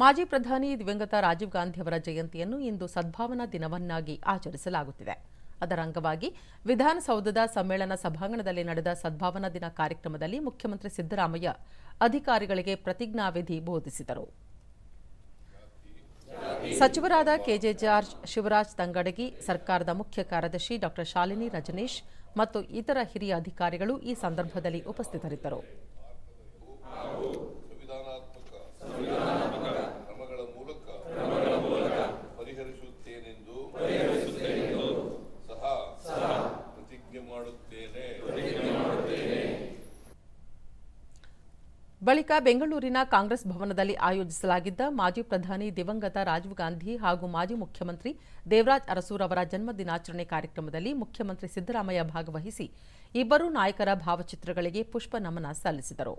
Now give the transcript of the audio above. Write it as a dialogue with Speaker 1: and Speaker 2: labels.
Speaker 1: ಮಾಜಿ ಪ್ರಧಾನಿ ದಿವಂಗತ ರಾಜೀವ್ ಗಾಂಧಿ ಅವರ ಜಯಂತಿಯನ್ನು ಇಂದು ಸದ್ಭಾವನಾ ದಿನವನ್ನಾಗಿ ಆಚರಿಸಲಾಗುತ್ತಿದೆ. ಅದರ ಅಂಗವಾಗಿ ವಿಧಾನಸೌಧದ ಸಮ್ಮೇಳನ ಸಭಾಂಗಣದಲ್ಲಿ ನಡೆದ ಸದ್ಭಾವನಾ ದಿನ ಕಾರ್ಯಕ್ರಮದಲ್ಲಿ ಮುಖ್ಯಮಂತ್ರಿ ಸಿದ್ದರಾಮಯ್ಯ ಅಧಿಕಾರಿಗಳಿಗೆ ಪ್ರತಿಜ್ಞಾವಿಧಿ ಬೋಧಿಸಿದರು. ಸಚಿವರಾದ ಕೆಜೆ ಜಾರ್ಜ್, ಶಿವರಾಜ್ ತಂಗಡಗಿ, ಸರ್ಕಾರದ ಮುಖ್ಯ ಕಾರ್ಯದರ್ಶಿ ಡಾ ಶಾಲಿನಿ ರಜನೀಶ್ ಮತ್ತು ಇತರ ಹಿರಿಯ ಅಧಿಕಾರಿಗಳು ಈ ಸಂದರ್ಭದಲ್ಲಿ ಉಪಸ್ಥಿತರಿದ್ದರು. ಬಳಿಕ ಬೆಂಗಳೂರಿನ ಕಾಂಗ್ರೆಸ್ ಭವನದಲ್ಲಿ ಆಯೋಜಿಸಲಾಗಿದ್ದ ಮಾಜಿ ಪ್ರಧಾನಿ ದಿವಂಗತ ರಾಜೀವ್ ಗಾಂಧಿ ಹಾಗೂ ಮಾಜಿ ಮುಖ್ಯಮಂತ್ರಿ ದೇವರಾಜ್ ಅರಸೂರ್ ಅವರ ಜನ್ಮದಿನಾಚರಣೆ ಕಾರ್ಯಕ್ರಮದಲ್ಲಿ ಮುಖ್ಯಮಂತ್ರಿ ಸಿದ್ದರಾಮಯ್ಯ ಭಾಗವಹಿಸಿ ಇಬ್ಬರೂ ನಾಯಕರ ಭಾವಚಿತ್ರಗಳಿಗೆ ಪುಷ್ಪ ನಮನ ಸಲ್ಲಿಸಿದರು.